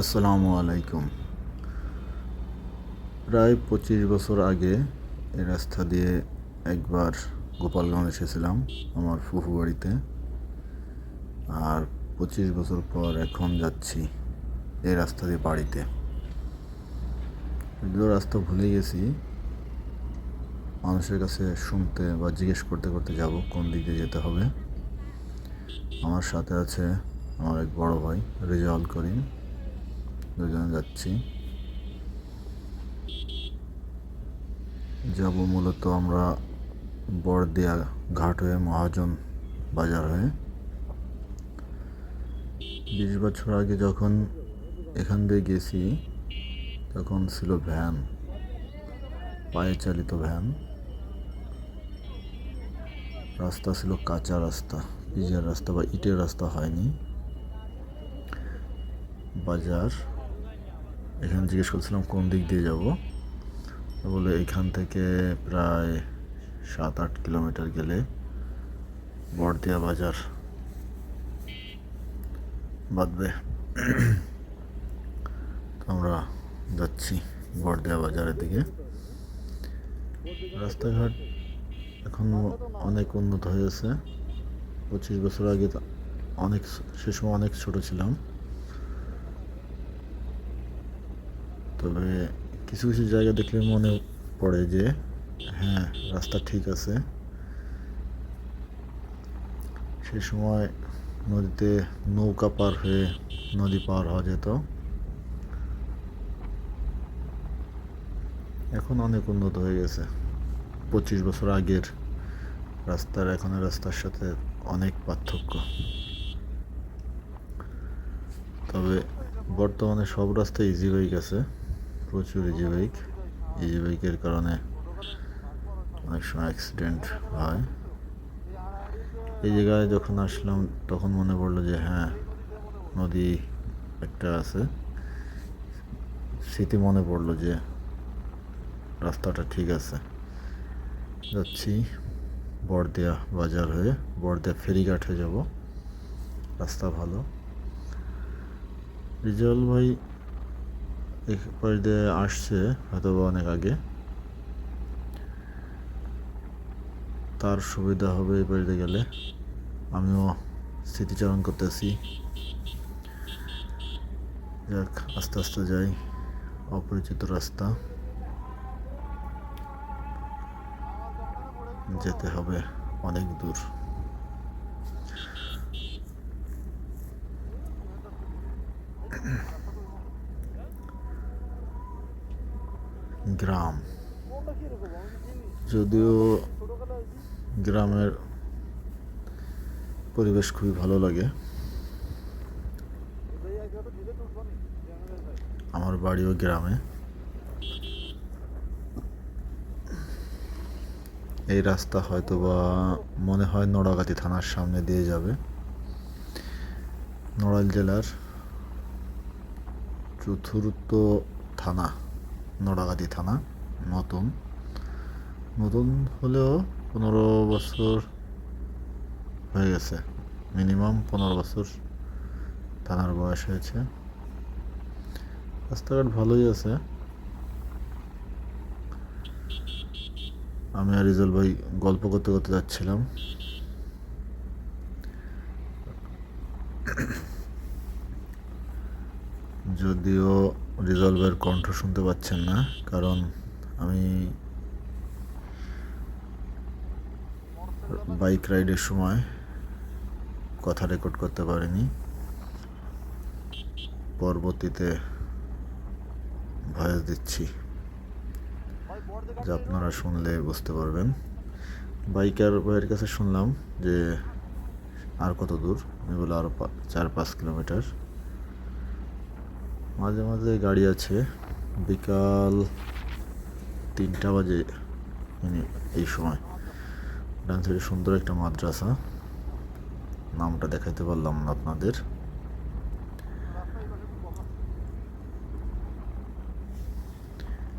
আসসালামু আলাইকুম। প্রায় পঁচিশ বছর আগে এই রাস্তা দিয়ে একবার গোপালগঞ্জ এসেছিলাম আমার ফুফু বাড়িতে। আর পঁচিশ বছর পর এখন যাচ্ছি এই রাস্তা দিয়ে বাড়িতে। এগুলো রাস্তা ভুলে গেছি, মানুষের কাছে শুনতে বা জিজ্ঞেস করতে করতে যাব কোন দিক দিয়ে যেতে হবে। আমার সাথে আছে আমার এক বড় ভাই, রেজাউল করিম। দুজনে যাচ্ছি। যাব মূলত আমরা বড়দিয়া ঘাট হয়ে মহাজন বাজার হয়ে। বিশ বছর আগে যখন এখান দিয়ে গেছি, তখন ছিল ভ্যান, পায়ে চালিত ভ্যান। রাস্তা ছিল কাঁচা রাস্তা পিচের রাস্তা বা ইটের রাস্তা হয়নি। বাজার এখানে জিজ্ঞেস করছিলাম, কোন দিক দিয়ে যাব? বলে, এখান থেকে প্রায় সাত, আট কিলোমিটার গেলে বড়দিয়া বাজার বাঁধবে। আমরা যাচ্ছি বড়দিয়া বাজারের দিকে। রাস্তাঘাট এখন অনেক উন্নত হয়েছে। পঁচিশ বছর আগে অনেক, সে সময় অনেক ছোট ছিলাম। তবে কিছু কিছু জায়গা দেখলে মনে পড়ে যে হ্যাঁ রাস্তা ঠিক আছে। সে সময় নদীতে নৌকা পার হয়ে নদী পার হওয়া যেত। এখন অনেক উন্নত হয়ে গেছে। পঁচিশ বছর আগের রাস্তার, এখনের রাস্তার সাথে অনেক পার্থক্য। তবে বর্তমানে সব রাস্তা ইজি হয়ে আছে প্রচুর ইজি বাইক ইজি বাইকের কারণে অনেক সময় অ্যাক্সিডেন্ট হয়। এই জায়গায় যখন আসলাম, তখন মনে পড়ল যে হ্যাঁ নদী একটা আছে। স্মৃতি মনে পড়ল যে, রাস্তাটা ঠিক আছে। যাচ্ছি বড়দিয়া বাজার হয়ে বড়দিয়া ফেরিঘাট হয়ে যাব। রাস্তা ভালো। রিজাল ভাই দিয়ে আসছে হয়তো অনেক আগে। তার সুবিধা হবে এই দিয়ে গেলে। আমিও স্মৃতিচারণ করতেছি। যাক, আস্তে আস্তে যাই। অপরিচিত রাস্তা। যেতে হবে অনেক দূর গ্রাম যদিও গ্রামের পরিবেশ খুবই ভালো লাগে। আমার বাড়িও গ্রামে। এই রাস্তা হয়তো বা মনে হয় নড়াগাতি থানার সামনে দিয়ে যাবে। নড়াইল জেলার চতুর্থ থানা, নড়াগাতি থানা, নতুন। নতুন হলেও পনেরো বছর হয়ে গেছে। মিনিমাম পনেরো বছর থানার বয়স হয়েছে। রাস্তাঘাট ভালোই আছে। আমি আর রিজল ভাই গল্প করতে করতে যাচ্ছিলাম। যদিও রিজলভের কণ্ঠ শুনতে পাচ্ছেন না, কারণ আমি বাইক রাইডের সময় কথা রেকর্ড করতে পারিনি। পরবর্তীতে ভয়েস দিচ্ছি। যা আপনারা শুনলে বুঝতে পারবেন। বাইকার ভাইয়ের কাছে শুনলাম যে আর কত দূর? আমি বলে আরও চার পাঁচ কিলোমিটার। মাঝে মাঝে গাড়ি আছে। বিকাল তিনটা বাজে এই সময়। ডান সাইডে সুন্দর একটা মাদ্রাসা। নামটা দেখাইতে পারলাম না আপনাদের।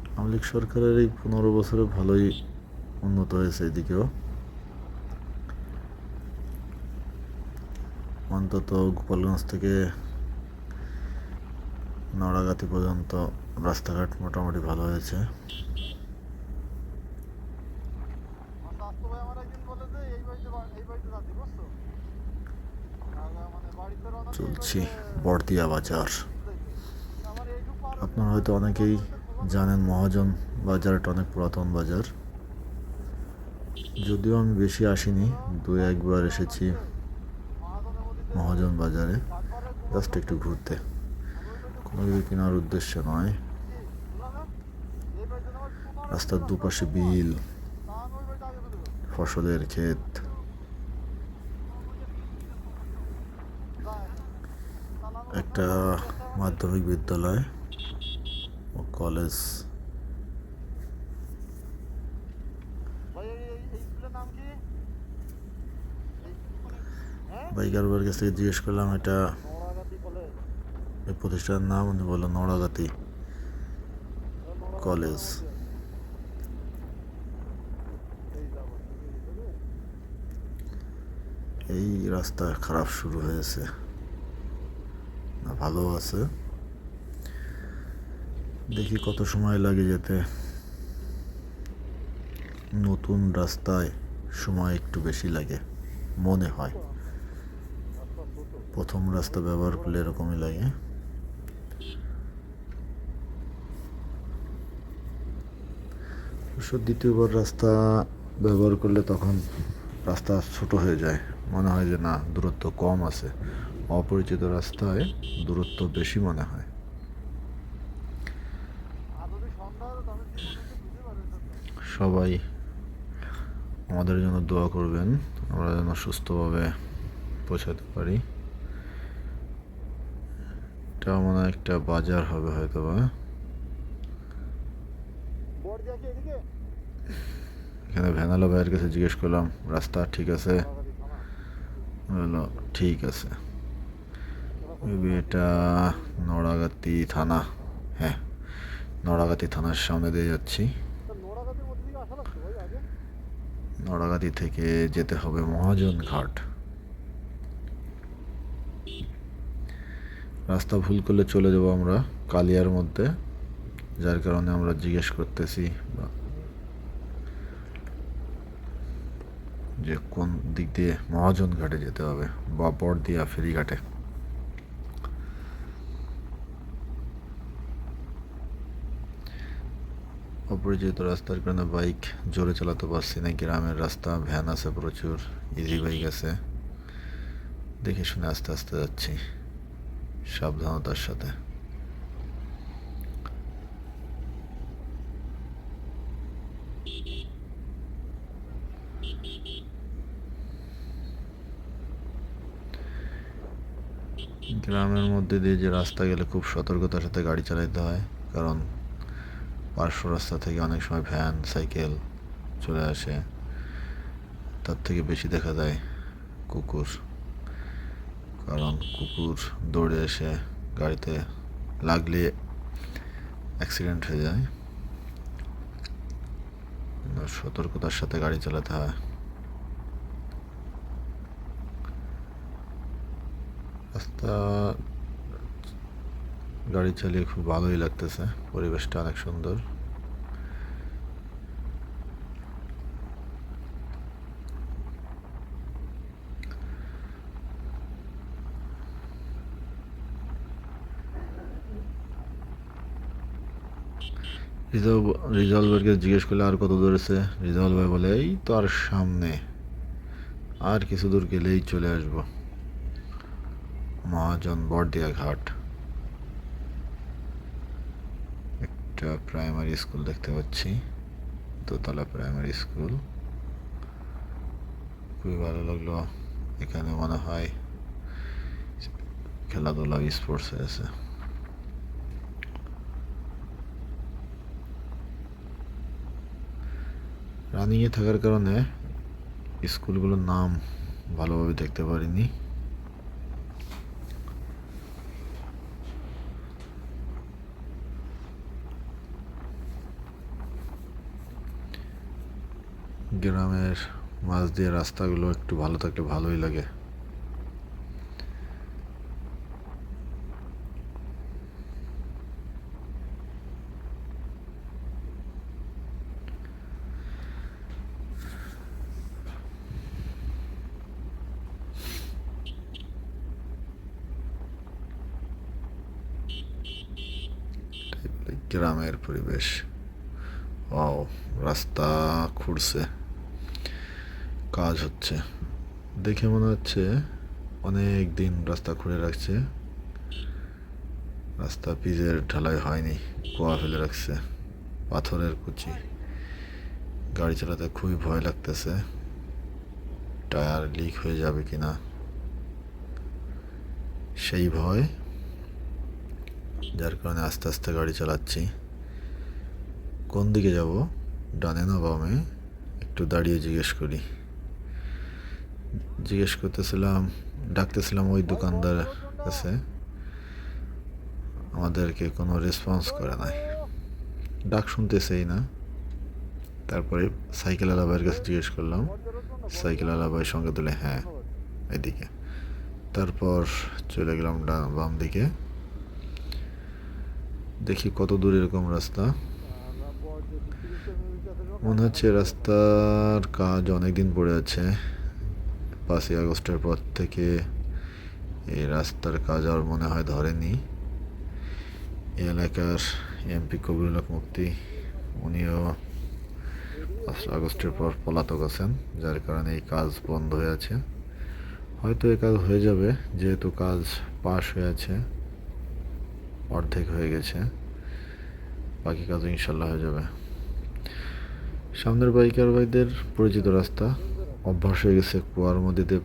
আওয়ামী লীগ সরকারের এই পনেরো বছরে ভালোই উন্নত হয়েছে এদিকেও। অন্তত গোপালগঞ্জ থেকে নড়াগাতি পর্যন্ত রাস্তাঘাট মোটামুটি ভালো হয়েছে স্বাস্থ্য ভাই আমার একদিন বলে যে এই বাড়িতে বা- এই বাড়িতে যাচ্ছি বুঝছ আর মানে বাড়িতে রওনা দিয়ে চলছি এই বাড়িতে বর্দিয়া বাজার। আপনারা হয়তো অনেকেই জানেন মহাজন বাজারটা অনেক পুরাতন বাজার। যদিও আমি বেশি আসিনি দু একবার এসেছি মহাজন বাজারে, জাস্ট একটু ঘুরতে। কোনো কিছু কেনার উদ্দেশ্য নয়। রাস্তার দুপাশে বিল, ফসলের ক্ষেত একটা মাধ্যমিক বিদ্যালয় ও কলেজ। ভাই এই এই- এই স্কুলের নাম কি এই বাইকার বাবার কাছ থেকে জিজ্ঞেস করলাম, এটা এই প্রতিষ্ঠানের নাম? উনি বলল, নড়াগাতি কলেজ। এই রাস্তা খারাপ শুরু হয়েছে। ভালো আছে। দেখি কত সময় লাগে যেতে নতুন রাস্তায় সময় একটু বেশি লাগে, মনে হয়। প্রথম রাস্তা ব্যবহার করলে এরকমই লাগে। দ্বিতীয়বার রাস্তা ব্যবহার করলে তখন রাস্তা ছোট হয়ে যায়। মনে হয় যে না, দূরত্ব কম আছে। অপরিচিত রাস্তায় দূরত্ব বেশি মনে হয়। সবাই আমাদের জন্য দোয়া করবেন, আমরা যেন সুস্থভাবে পৌঁছাতে পারি। এটা মনে হয় একটা বাজার হবে হয়তো বা এখানে ভ্যানালা ভাইয়ের কাছে জিজ্ঞেস করলাম, রাস্তা ঠিক আছে? বলল, ঠিক আছে। এটা নড়াগাতি থানা হ্যাঁ নড়াগাতি থানার সামনে দিয়ে যাচ্ছি। নড়াগাতি থেকে যেতে হবে মহাজন ঘাট। রাস্তা ভুল করলে চলে যাব আমরা কালিয়ার মধ্যে, যার কারণে আমরা জিজ্ঞেস করতেছি যে কোন দিক দিয়ে মহাজন ঘাটে যেতে হবে, বা বড়দিয়া ফেরিঘাটে। অপরিচিত রাস্তার কারণে বাইক জোরে চালাতে পারছি না। গ্রামের রাস্তা, ভ্যান আছে প্রচুর ইজি বাইক আছে। দেখে শুনে আস্তে আস্তে যাচ্ছি সাবধানতার সাথে। গ্রামের মধ্যে দিয়ে যে রাস্তা গেলে খুব সতর্কতার সাথে গাড়ি চালাতে হয়, কারণ পার্শ্ব রাস্তা থেকে অনেক সময় ভ্যান, সাইকেল চলে আসে। তার থেকে বেশি দেখা যায় কুকুর। কারণ কুকুর দৌড়ে এসে গাড়িতে লাগলে অ্যাক্সিডেন্ট হয়ে যায়। সতর্কতার সাথে গাড়ি চালাতে হয়। রাস্তা গাড়ি চালিয়ে খুব ভালোই লাগতেছে। পরিবেশটা অনেক সুন্দর। রিজলভ রিজলভারকে জিজ্ঞেস করলে আর কত দূর আছে? রিজলভ ভাই বলে, এই তো আর সামনে। আর কিছু দূর গেলেই চলে আসব। মহাজন বড়দিয়া ঘাট একটা প্রাইমারি স্কুল দেখতে পাচ্ছি। দোতলা প্রাইমারি স্কুল খুবই ভালো লাগল। এখানে মনে হয় খেলাধুলা স্পোর্টস আছে। রানিংয়ে থাকার কারণে স্কুলগুলোর নাম ভালোভাবে দেখতে পারিনি। গ্রামের মাছ দিয়ে রাস্তাগুলো একটু ভালো থাকলে ভালোই লাগে। গ্রামের পরিবেশ। ও রাস্তা খুঁড়ছে। কাজ হচ্ছে। দেখে মনে হচ্ছে অনেক দিন রাস্তা খুঁড়ে রাখছে। রাস্তা পিচের ঢালাই হয়নি, কুয়া ফেলে রাখছে, পাথরের কুচি। গাড়ি চালাতে খুবই ভয় লাগতেছে, টায়ার লিক হয়ে যাবে কি না সেই ভয়, যার কারণে আস্তে আস্তে গাড়ি চালাচ্ছি। কোন দিকে যাব? ডানে না বামে? একটু দাঁড়িয়ে জিজ্ঞেস করি। জিজ্ঞেস করতেছিলাম, ডাকতেছিলাম ওই দোকানদার কাছে। আমাদেরকে কোনো রেসপন্স করে নাই। ডাক শুনতেছেই না। তারপরে সাইকেল আলা ভাইয়ের কাছে জিজ্ঞেস করলাম। সাইকেল আলা ভাই সঙ্গে তুলে হ্যাঁ এদিকে। তারপর চলে গেলাম বাম দিকে। দেখি কত দূর এরকম রাস্তা। মনে হচ্ছে রাস্তার কাজ অনেকদিন পড়ে আছে। পাঁচই আগস্টের পর থেকে এই রাস্তার কাজ আর মনে হয় ধরেনি। এলাকার এমপি কবিরুল মুক্তি উনিও পাঁচই আগস্টের পর পলাতক আছেন, যার কারণে এই কাজ বন্ধ হয়ে আছে। হয়তো এই কাজ হয়ে যাবে, যেহেতু কাজ পাশ হয়ে আছে, অর্ধেক হয়ে গেছে, বাকি কাজও ইনশাল্লাহ হয়ে যাবে। সামনের বাইকার ভাইদের পরিচিত রাস্তা অভ্যাস হয়ে গেছে কুয়ার মধ্যে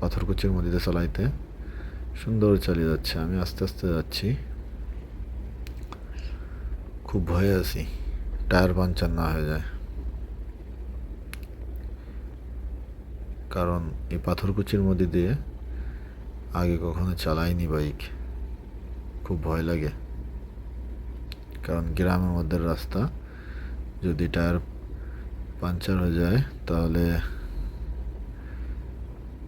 পাথরকুচির মধ্যে চালাইতে। সুন্দর চালিয়ে যাচ্ছে, আমি আস্তে আস্তে যাচ্ছি। খুব ভয়ে আছি, টায়ার পাঞ্চার না হয়ে যায়। কারণ এই পাথরকুচির মধ্যে দিয়ে আগে কখনো চালাইনি বাইক, খুব ভয় লাগে। কারণ গ্রামের মধ্যে রাস্তা, যদি টায়ার পাঞ্চার হয়ে যায়, তাহলে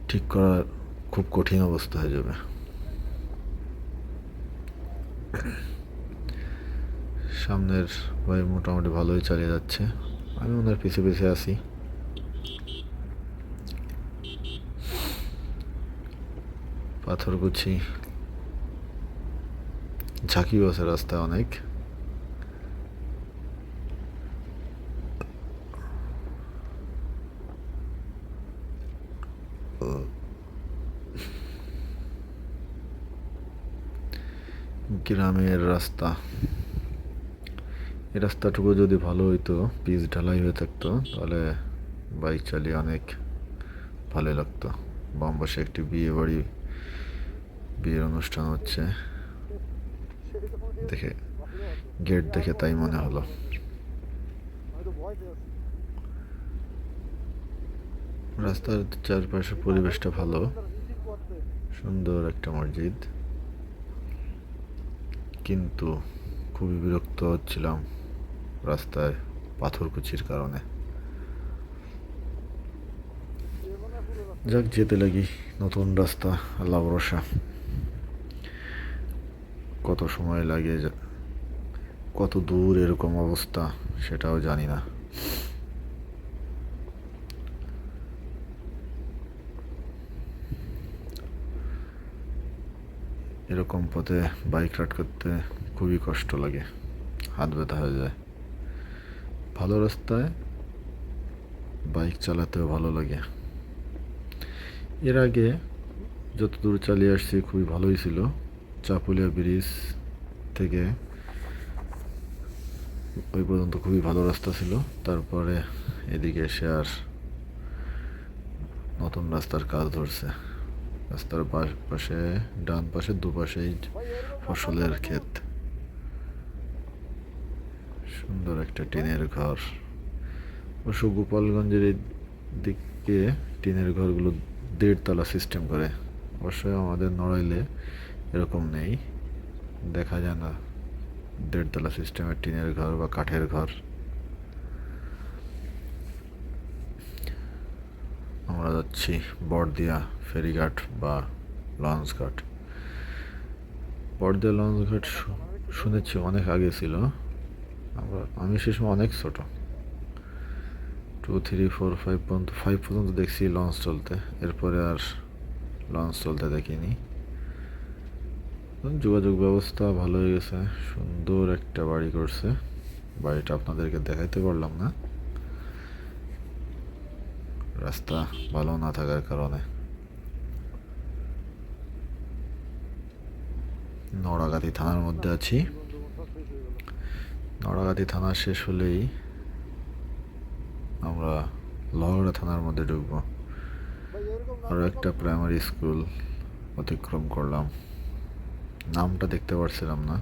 ঠিক করা খুব কঠিন অবস্থা হয়ে যাবে। সামনের ভাই মোটামুটি ভালোই চালিয়ে যাচ্ছে। আমি ওনার পিছে পিছে আছি। পাথরকুচি ঝাঁকিও আছে রাস্তায় অনেক। গ্রামের রাস্তা। এই রাস্তাটুকু যদি ভালো হইতো, পিচ ঢালাই হয়ে থাকতো, তাহলে বাইক চালিয়ে অনেক ভালো লাগতো। বাম পাশে একটি বিয়ে বাড়ি, বিয়ের অনুষ্ঠান হচ্ছে। দেখে, গেট দেখে তাই মনে হলো। রাস্তার চারপাশে পরিবেশটা ভালো। সুন্দর একটা মসজিদ। কিন্তু খুবই বিরক্ত হচ্ছিলাম রাস্তায় পাথরকুচির কারণে। যাক, যেতে লাগি নতুন রাস্তা, আল্লাহ ভরসা। কত সময় লাগে কত দূর এরকম অবস্থা সেটাও জানি না। এরকম পথে বাইক রাইড করতে খুবই কষ্ট লাগে, হাত ব্যথা হয়ে যায়। ভালো রাস্তায় বাইক চালাতেও ভালো লাগে। এর আগে যত দূর চালিয়ে আসছি খুবই ভালোই ছিল। চাপুলিয়া ব্রিজ থেকে ওই পর্যন্ত খুবই ভালো রাস্তা ছিল। তারপরে এদিকে এসে আর নতুন রাস্তার কাজ ধরছে। রাস্তার পাশ- ডান পাশে দুপাশেই ফসলের ক্ষেত। সুন্দর একটা টিনের ঘর। অবশ্য গোপালগঞ্জের দিকে টিনের ঘরগুলো দেড়তলা সিস্টেম করে। অবশ্যই আমাদের নড়াইলে এরকম নেই। দেখা যায় না দেড়তলা সিস্টেমের টিনের ঘর বা কাঠের ঘর। আমরা যাচ্ছি বড়দিয়া। ফেরিঘাট বা লঞ্চ ঘাট বড়দিয়া লঞ্চ ঘাট শু- শুনেছি, অনেক আগে ছিল। আমরা, আমি সে সময় অনেক ছোট। টু থ্রি ফোর ফাইভ পর্যন্ত ফাইভ পর্যন্ত দেখছি লঞ্চ চলতে। এরপরে আর লঞ্চ চলতে দেখিনি। যোগাযোগ ব্যবস্থা ভালো হয়ে গেছে। সুন্দর একটা বাড়ি করছে। বাড়িটা আপনাদেরকে দেখাইতে পারলাম না। রাস্তা ভালো না থাকার কারণে। নড়াগাতি থানার মধ্যে আছি। নড়াগাতি থানা শেষ হলেই আমরা লহরা থানার মধ্যে ঢুকবো। আরও একটা প্রাইমারি স্কুল অতিক্রম করলাম। নামটা দেখতে পারছিলাম না।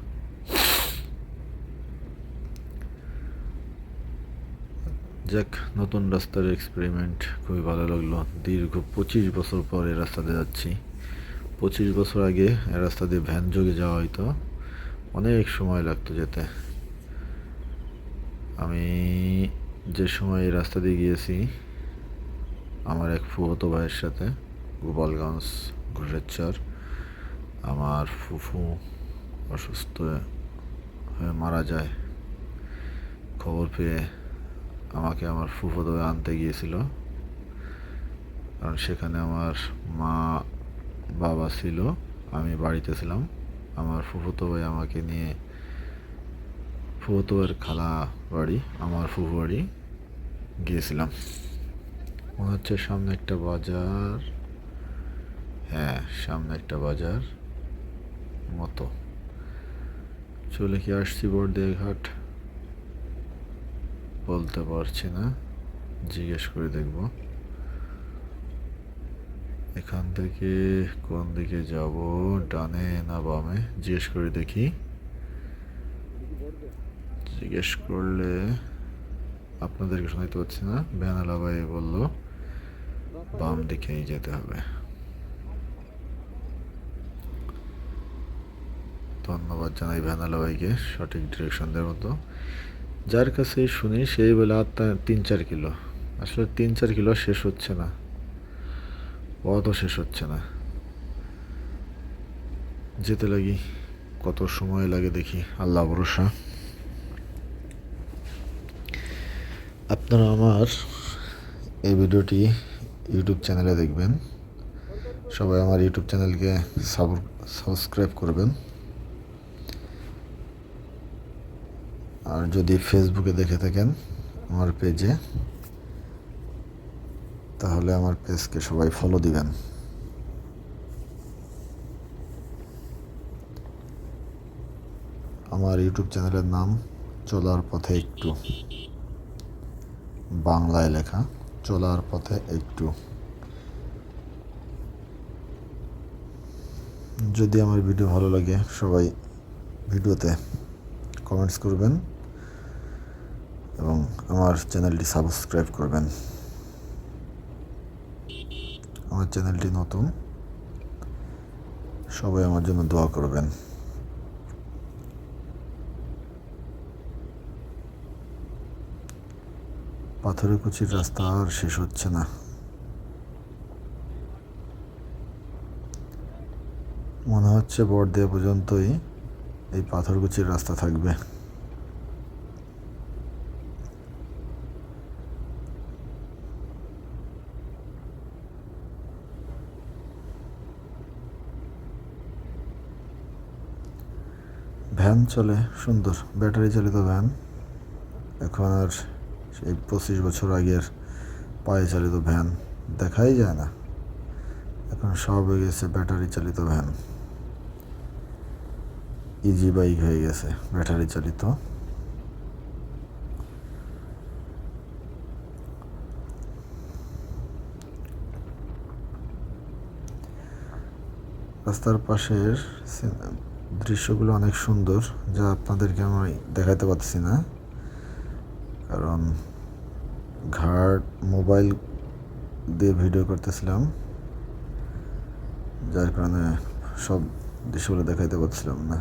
যাক, নতুন রাস্তার এক্সপেরিমেন্ট খুবই ভালো লাগল। দীর্ঘ পঁচিশ বছর পর এই রাস্তাতে যাচ্ছি। পঁচিশ বছর আগে রাস্তা দিয়ে ভ্যান যোগে যাওয়া হইতো। অনেক সময় লাগতো যেতে। আমি যে সময় এই রাস্তা দিয়ে গিয়েছি, আমার এক ফুফতো ভাইয়ের সাথে, গোপালগঞ্জ ঘুরেচ্চার আমার ফুফু অসুস্থ হয়ে মারা যায়। খবর পেয়ে আমাকে আমার ফুফতো আনতে গিয়েছিল। কারণ সেখানে আমার মা বাবা ছিল, আমি বাড়িতে ছিলাম। আমার ফুফতো ভাই আমাকে নিয়ে ফুফতো খালা বাড়ি, আমার ফুফু বাড়ি গিয়েছিলাম। মনে হচ্ছে সামনে একটা বাজার। হ্যাঁ সামনে একটা বাজার মতো। চলে কি আসছি বর্দিয়া বলতে পারছি না। জিজ্ঞেস করে দেখব। এখান থেকে কোন দিকে যাব? ডানে না বামে? জিজ্ঞেস করে দেখি। জিজ্ঞেস করলে আপনাদেরকে শোনাইতে পারছি না। বেনালা ভাই বলল, বাম দিকেই যেতে হবে। ধন্যবাদ জানাই ভ্যানালা ভাইকে সঠিক ডিরেকশন দেওয়ার মতো। যার কাছে শুনি, সেই বলে তিন চার কিলো। আসলে তিন চার কিলো শেষ হচ্ছে না। পথও শেষ হচ্ছে না। যেতে লাগি, কত সময় লাগে দেখি, আল্লাহ ভরসা। আপনারা আমার এই ভিডিওটি ইউটিউব চ্যানেলে দেখবেন। সবাই আমার ইউটিউব চ্যানেলকে সাবস্ক্রাইব করবেন। আর যদি ফেসবুকে দেখে থাকেন, আমার পেজে তাহলে আমার পেজকে সবাই ফলো দিবেন। আমার ইউটিউব চ্যানেলের নাম চলার পথে একটু। বাংলায় লেখা, চলার পথে একটু। যদি আমার ভিডিও ভালো লাগে, সবাই ভিডিওতে কমেন্টস করবেন এবং আমার চ্যানেলটি সাবস্ক্রাইব করবেন। আমার চ্যানেলটি নতুন, সবাই আমার জন্য দোয়া করবেন। পাথরের কুচির রাস্তা আর শেষ হচ্ছে না। মনে হচ্ছে বড়দিয়া পর্যন্তই এই পাথরকুচির রাস্তা থাকবে। ভ্যান চলে, সুন্দর, ব্যাটারি চালিত ভ্যান। এখন আর সেই পঁচিশ বছর আগের পায়ে চালিত ভ্যান দেখাই যায় না। এখন সব হয়ে গেছে ব্যাটারি চালিত ভ্যান। ইজি বাইক হয়ে গেছে, ব্যাটারি চালিত। রাস্তার পাশের দৃশ্যগুলো অনেক সুন্দর, যা আপনাদেরকে আমি দেখাতে পারছি না। কারণ ঘাট মোবাইল দিয়ে ভিডিও করতেছিলাম, যার কারণে সব দৃশ্যগুলো দেখাইতে পারছিলাম না।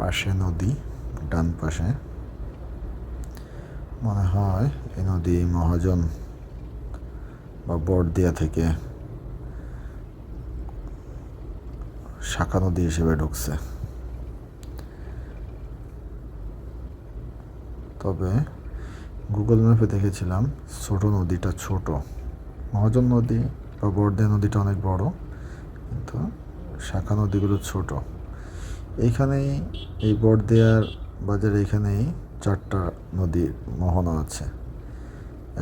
পাশে নদী, ডান পাশে। মনে হয় এই নদী মহাজন বা বড়দিয়া থেকে শাখা নদী হিসেবে ঢুকছে। তবে গুগল ম্যাপে দেখেছিলাম, ছোট নদীটা ছোট। মহাজন নদী বা বর্দে নদীটা অনেক বড়, কিন্তু শাখা নদীগুলো ছোট। এইখানেই এই বর্দিয়ার বাজারে এখানেই চারটা নদীর মোহনা আছে।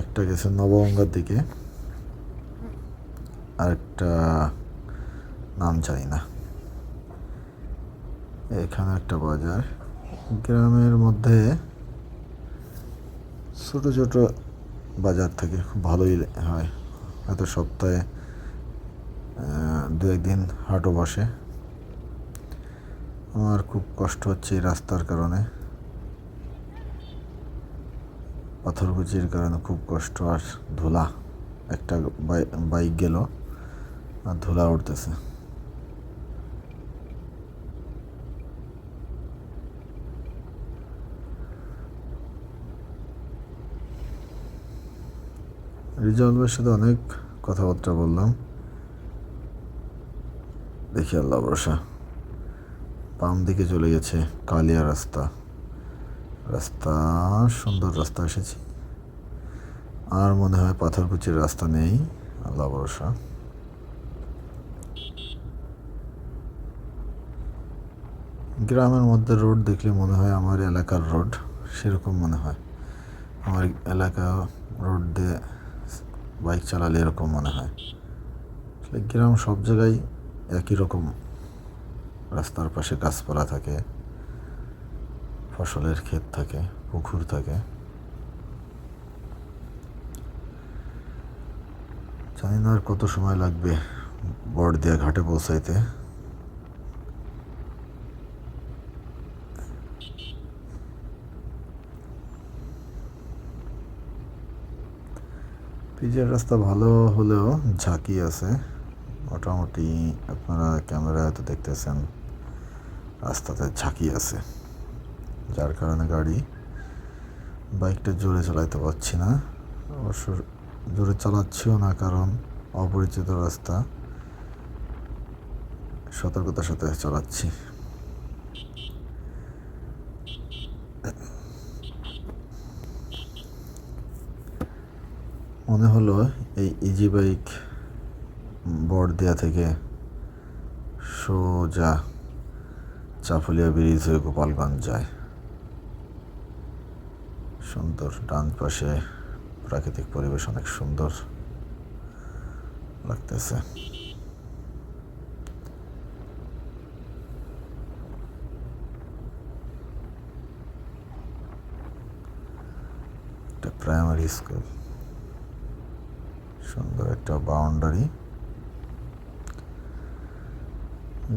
একটা গেছে নবগঙ্গার দিকে। আরেকটা নাম জানি না। এখানে একটা বাজার। গ্রামের মধ্যে ছোট ছোট বাজার থেকে, খুব ভালোই হয়। হয়তো সপ্তাহে দু একদিন হাটও বসে। আমার খুব কষ্ট হচ্ছে এই রাস্তার কারণে। পাথরকুচির কারণে খুব কষ্ট। আর ধুলা, একটা বাই- বাইক গেল। আর ধুলা উঠতেছে। রিজার্ভের সাথে অনেক কথাবার্তা বললাম। দেখি আল্লাহ ভরসা। বাম দিকে চলে গেছে কালিয়া রাস্তা। রাস্তা, সুন্দর রাস্তা এসেছি। আর মনে হয় পাথরকুচির রাস্তা নেই। আল্লাহ ভরসা। গ্রামের মধ্যে রোড দেখলে মনে হয় আমার এলাকার রোড, সেরকম মনে হয়। আমার এলাকা রোড দিয়ে বাইক চালালে এরকম মনে হয়। আসলে গ্রাম সব জায়গায় একই রকম। রাস্তার পাশে গাছপালা থাকে, ফসলের ক্ষেত থাকে, পুকুর থাকে। জানি না আর কত সময় লাগবে বড়দিয়া ঘাটে পৌঁছাইতে। পিচের রাস্তা ভালো হলেও ঝাঁকি আছে। মোটামুটি আপনারা ক্যামেরায় হয়তো দেখতেছেন, রাস্তাতে ঝাঁকি আছে। যার কারণে গাড়ি বাইকটা জোরে চালাইতে পারছি না। অবশ্য জোরে চালাচ্ছিও না, কারণ অপরিচিত রাস্তা। সতর্কতার সাথে চালাচ্ছি। মনে হলো এই ইজি বাইক বড়দিয়া থেকে সোজা চাফুলিয়া ব্রিজ হয়ে গোপালগঞ্জ যায়। সুন্দর ডান পাশে প্রাকৃতিক পরিবেশ অনেক সুন্দর লাগতেছে। একটা প্রাইমারি স্কুল সুন্দর একটা বাউন্ডারি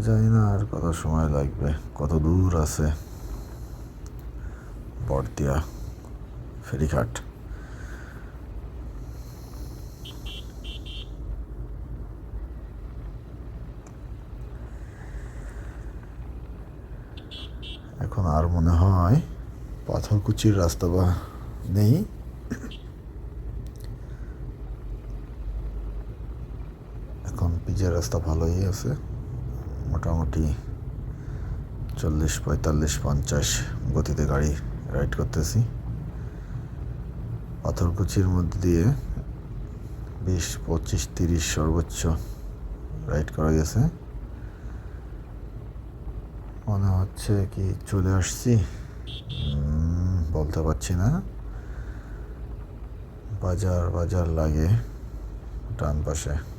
জানি না আর কত সময় লাগবে, কত দূর আছে। বর্দিয়া, ফেরিঘাট। এখন আর মনে হয় পাথরকুচির রাস্তা বা নেই এখন রাস্তা ভালোই আছে। মোটামুটি চল্লিশ পঁয়তাল্লিশ, পঞ্চাশ গতিতে গাড়ি রাইড করতেছি। পাথরকুচির মধ্যে দিয়ে বিশ, পঁচিশ, তিরিশ সর্বোচ্চ রাইড করা গেছে। মনে হচ্ছে কি চলে আসছি। বলতে পারছি না। বাজার বাজার লাগে ডান পাশে।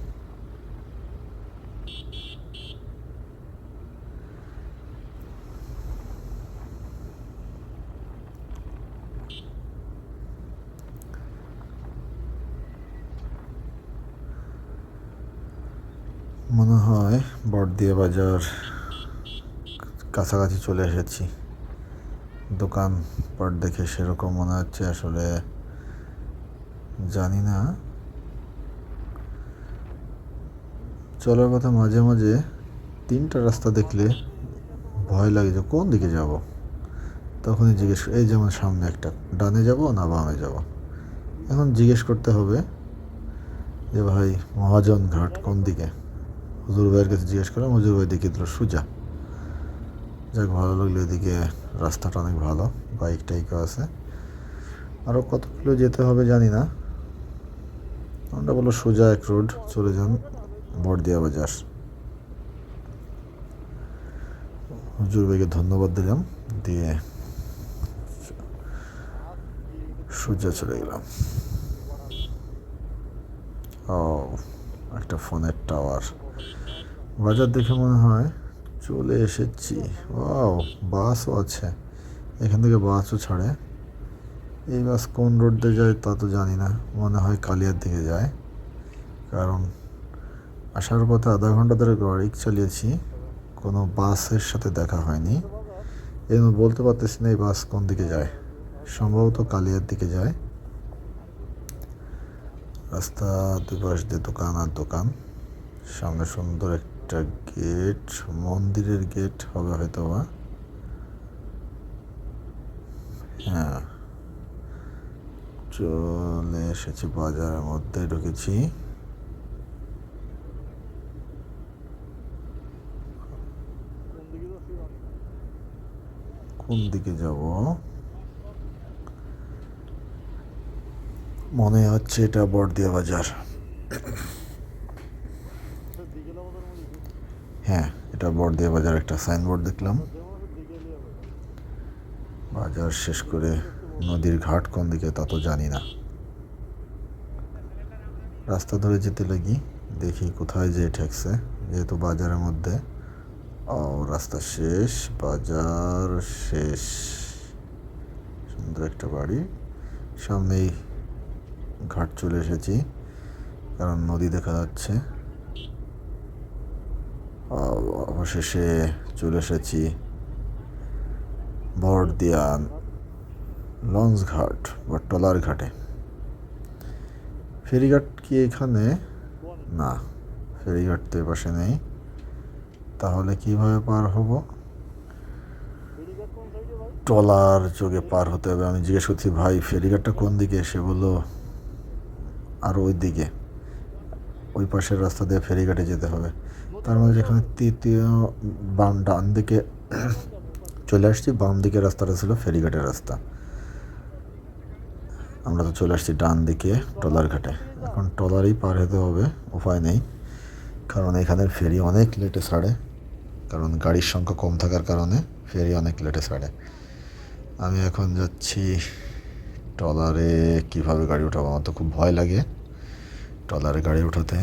মনে হয় বড়দিয়া বাজার কাছাকাছি চলে এসেছি। দোকান পাট দেখে সেরকম মনে হচ্ছে আসলে জানি না। চলার কথা মাঝে মাঝে তিনটা রাস্তা দেখলে ভয় লাগে যে কোন দিকে যাব। তখনই জিজ্ঞেস এই যেমন সামনে একটা, ডানে যাব না বামে যাব? এখন জিজ্ঞেস করতে হবে যে ভাই মহাজন ঘাট কোন দিকে? হুজুর ভাইয়ের কাছে জিজ্ঞেস করলাম, হুজুর ভাই দেখিয়ে দিল সোজা। যাক, ভালো লাগল এদিকে রাস্তাটা অনেক ভালো, বাইক টাইকও আছে। আরও কত কিলো যেতে হবে জানি না। আমরা বলল, সোজা এক রোড, চলে যান বড়দিয়া বাজার। হুজুর ভাইকে ধন্যবাদ দিলাম, দিয়ে সোজা চলে গেলাম। ও, একটা ফোনের টাওয়ার। বাজার দেখে মনে হয় চলে এসেছি। ও বাসও আছে। এখান থেকে বাসও ছাড়ে। এই বাস কোন রোড দিয়ে যায় তা তো জানি না। মনে হয় কালিয়ার দিকে যায়। কারণ আসার পথে আধা ঘণ্টা ধরে গাড়ি চালিয়েছি। কোনো বাসের সাথে দেখা হয়নি। এই বলতে পারতেছি না এই বাস কোন দিকে যায়। সম্ভবত কালিয়ার দিকে যায়। রাস্তা দুপাশ দিয়ে দোকান আর দোকান। সামনে সুন্দর একটা গেট মন্দিরের গেট হবে হয়তো বা। হ্যাঁ। চলে এসেছি বাজারের মধ্যে, ঢুকেছি। কোন দিকে যাব? মনে হচ্ছে এটা বড়দিয়া বাজার সে দিকে লাগানোর মধ্যে ঢুকছি। হ্যাঁ এটা বড়দিয়া বাজার একটা সাইনবোর্ড দেখলাম। বাজার শেষ করে নদীর ঘাট কোন দিকে তা তো জানি না। রাস্তা ধরে যেতে লাগি, দেখি কোথায় যে ঠেকছে। যেহেতু বাজারের মধ্যে। ও, রাস্তা শেষ, বাজার শেষ। সুন্দর একটা বাড়ি। সামনেই ঘাট চলে এসেছি, কারণ নদী দেখা যাচ্ছে। অবশেষে চলে এসেছি বড়দিয়া লঞ্চ ঘাট বা টলার ঘাটে। ফেরিঘাট কি এখানে? না, ফেরিঘাট তো এপাশে নেই। তাহলে কীভাবে পার হব? টলার যোগে পার হতে হবে। আমি জিজ্ঞেস করছি, ভাই, ফেরিঘাটটা কোন দিকে? সে বলল, আর ওই দিকে ওই পাশের রাস্তা দিয়ে ফেরিঘাটে যেতে হবে। তার মধ্যে যেখানে তৃতীয় বাম ডান দিকে চলে আসছি, বাম দিকে রাস্তাটা ছিল ফেরিঘাটের রাস্তা। আমরা তো চলে আসছি ডান দিকে টলার ঘাটে। এখন টলারই পার হতে হবে, উপায় নেই। কারণ এখানের ফেরি অনেক লেটে ছাড়ে। কারণ গাড়ির সংখ্যা কম থাকার কারণে ফেরি অনেক লেটে ছাড়ে। আমি এখন যাচ্ছি টলারে, কীভাবে গাড়ি উঠাবো? আমার তো খুব ভয় লাগে টলারে গাড়ি উঠাতে।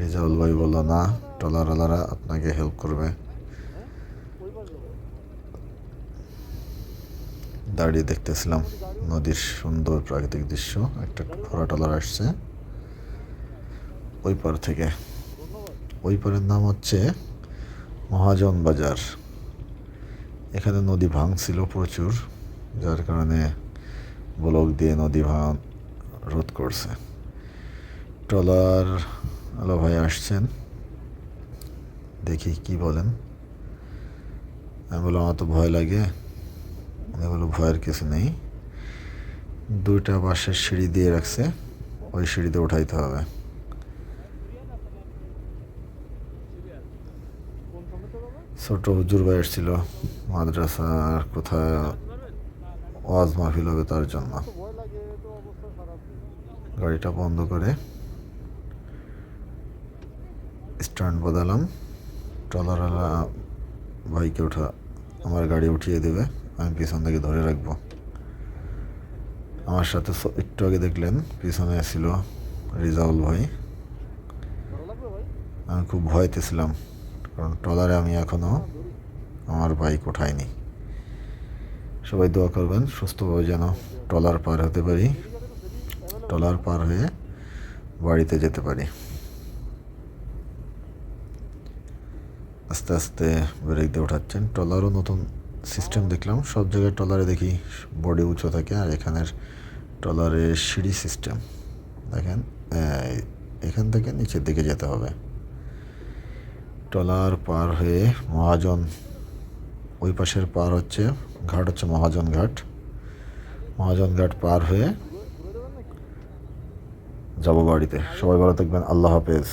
রিজাউল ভাই বলল, না টলারওয়ালারা আপনাকে হেল্প করবে। দাঁড়িয়ে দেখতেছিলাম নদীর সুন্দর প্রাকৃতিক দৃশ্য, একটা ঘোড়া টলার আসছে। ওই পার থেকে। ওই পারের নাম হচ্ছে মহাজন বাজার। এখানে নদী ভাঙছিল প্রচুর, যার কারণে ব্লক দিয়ে নদী ভাঙ রোধ করছে। ট্রলার আলো ভাই আসছেন। দেখি কি বলেন। আমি বললাম, আমার তো ভয় লাগে। উনি বলল ভয়ের কিছু নেই। দুইটা বাঁশের সিঁড়ি দিয়ে রাখছে। ওই সিঁড়িতে উঠাইতে হবে। ছোট হুজুর ভাই এসেছিল মাদ্রাসার কোথায় ওয়াজ মাহফিল হবে তার জন্য। গাড়িটা বন্ধ করে স্ট্যান্ড বদলাম ট্রলারওয়ালা বাইকে ওঠা আমার গাড়ি উঠিয়ে দেবে আমি পিছন থেকে ধরে রাখব আমার সাথে একটু আগে দেখলেন পিছনে ছিল রিজাউল ভাই আমি খুব ভয়তে ছিলাম কারণ ট্রলারে আমি এখনও আমার বাইক ওঠাইনি সবাই দোয়া করবেন সুস্থভাবে যেন ট্রলার পার হতে পারি ট্রলার পার হয়ে বাড়িতে যেতে পারি আস্তে আস্তে ব্রেক দিয়ে ওঠাচ্ছেন। ট্রলারও নতুন সিস্টেম দেখলাম। সব জায়গায় ট্রলারে দেখি বডি উঁচু থাকে আর এখানের ট্রলারে সিঁড়ি সিস্টেম। দেখেন এখান থেকে নিচের দিকে যেতে হবে। ট্রলার পার হয়ে মহাজন, ওই পাশের পার হচ্ছে, ঘাট হচ্ছে মহাজন ঘাট। মহাজন ঘাট পার হয়ে যাব বাড়িতে সবাই ভালো থাকবেন। আল্লাহ হাফেজ।